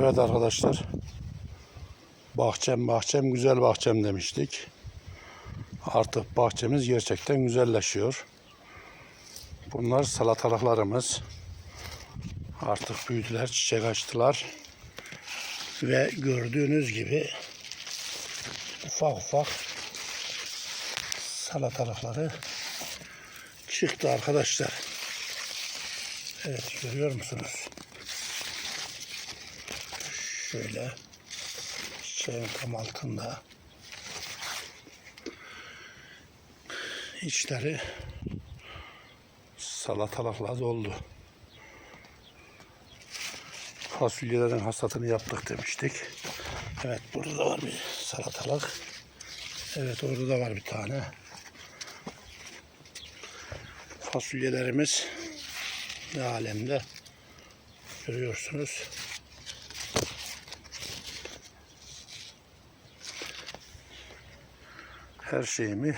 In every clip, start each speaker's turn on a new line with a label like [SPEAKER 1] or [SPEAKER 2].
[SPEAKER 1] Evet arkadaşlar. Bahçem bahçem güzel bahçem demiştik. Artık bahçemiz gerçekten güzelleşiyor. Bunlar salatalıklarımız. Artık büyüdüler, çiçek açtılar. Ve gördüğünüz gibi ufak ufak salatalıkları çıktı arkadaşlar. Evet görüyor musunuz? Şöyle çiçeğin tam altında içleri salatalıkla doldu. Fasulyelerin hasatını yaptık demiştik. Evet burada da var bir salatalık. Evet orada da var bir tane. Fasulyelerimiz ne alemde görüyorsunuz. Her şeyimi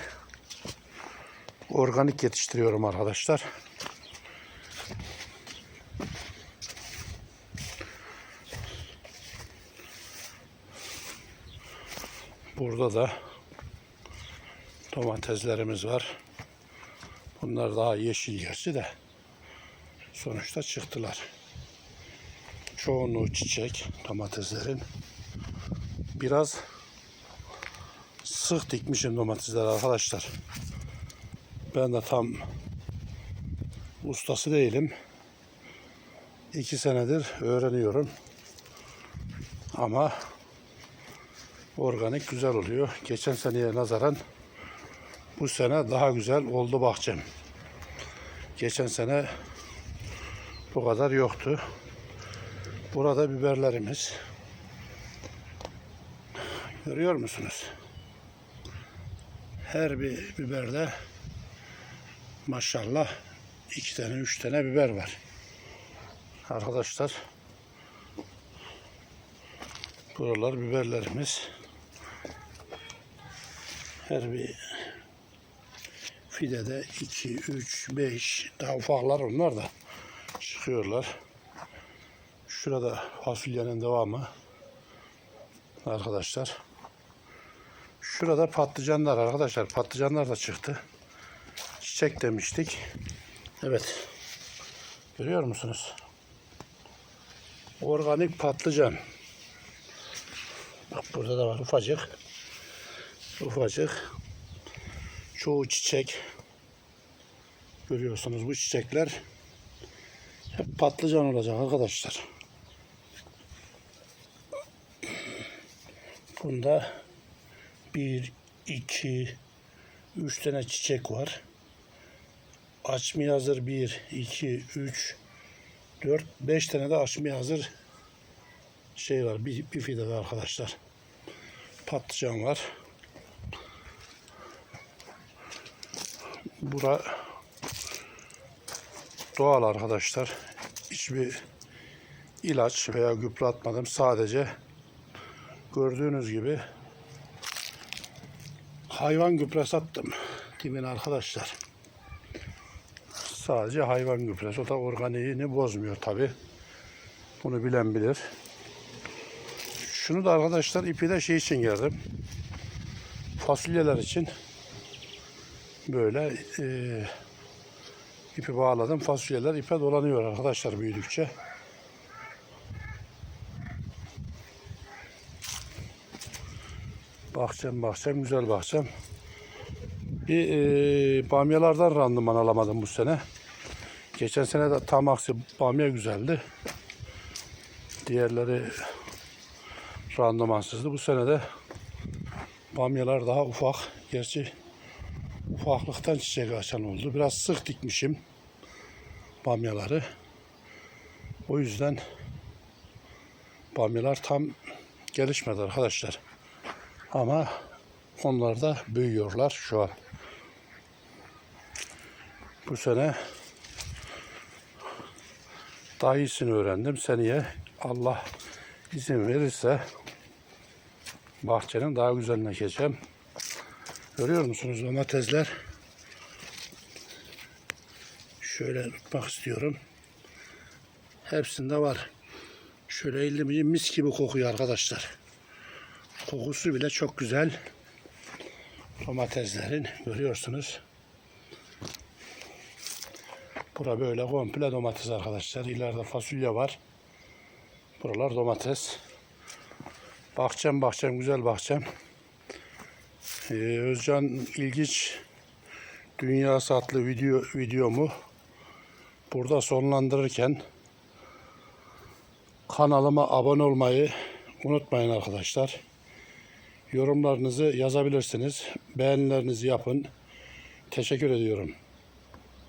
[SPEAKER 1] organik yetiştiriyorum arkadaşlar. Burada da domateslerimiz var. Bunlar daha yeşil gerçi de sonuçta çıktılar. Çoğunluğu çiçek domateslerin. Biraz sık dikmişim domatesler arkadaşlar. Ben de tam ustası değilim. İki senedir öğreniyorum. Ama organik güzel oluyor. Geçen seneye nazaran bu sene daha güzel oldu bahçem. Geçen sene bu kadar yoktu. Burada biberlerimiz. Görüyor musunuz? Her bir biberde maşallah iki tane üç tane biber var. Arkadaşlar buralar biberlerimiz. Her bir fidede 2, 3, 5 daha ufaklar onlar da çıkıyorlar. Şurada fasulyenin devamı arkadaşlar. Şurada patlıcanlar arkadaşlar. Patlıcanlar da çıktı. Çiçek demiştik. Evet. Görüyor musunuz? Organik patlıcan. Bak burada da var ufacık. Ufacık. Çoğu çiçek. Görüyorsunuz bu çiçekler hep patlıcan olacak arkadaşlar. Bunda bir, iki, üç tane çiçek var. Açmaya hazır bir, iki, üç, dört, beş tane de açmaya hazır şey var. Bir, bir fide var arkadaşlar. Patlıcan var. Bura doğal arkadaşlar. Hiçbir ilaç veya gübre atmadım. Sadece gördüğünüz gibi hayvan gübresi attım. Timin arkadaşlar. Sadece hayvan gübresi. O da organiğini bozmuyor tabi. Bunu bilen bilir. Şunu da arkadaşlar ipi de şey için geldim. Fasulyeler için böyle e, ipi bağladım. Fasulyeler ipe dolanıyor arkadaşlar büyüdükçe. Bahçem bahçem güzel bahçem. Bir e, bamyalardan randıman alamadım bu sene. Geçen sene de tam aksi bamya güzeldi. Diğerleri randımansızdı. Bu sene de bamyalar daha ufak. Gerçi ufaklıktan çiçek açan oldu. Biraz sık dikmişim bamyaları. O yüzden bamyalar tam gelişmedi arkadaşlar. Ama onlar da büyüyorlar şu an. Bu sene daha iyisini öğrendim. Seneye Allah izin verirse bahçenin daha güzeline geçeceğim. Görüyor musunuz domatesler? Şöyle tutmak istiyorum. Hepsinde var. Şöyle elimi mis gibi kokuyor arkadaşlar. Kokusu bile çok güzel. Domateslerin görüyorsunuz. Bura böyle komple domates arkadaşlar. İleride fasulye var. Buralar domates. Bahçem bahçem güzel bahçem. Ee, Özcan İlginç Dünyası adlı video videomu burada sonlandırırken kanalıma abone olmayı unutmayın arkadaşlar. Yorumlarınızı yazabilirsiniz. Beğenilerinizi yapın. Teşekkür ediyorum.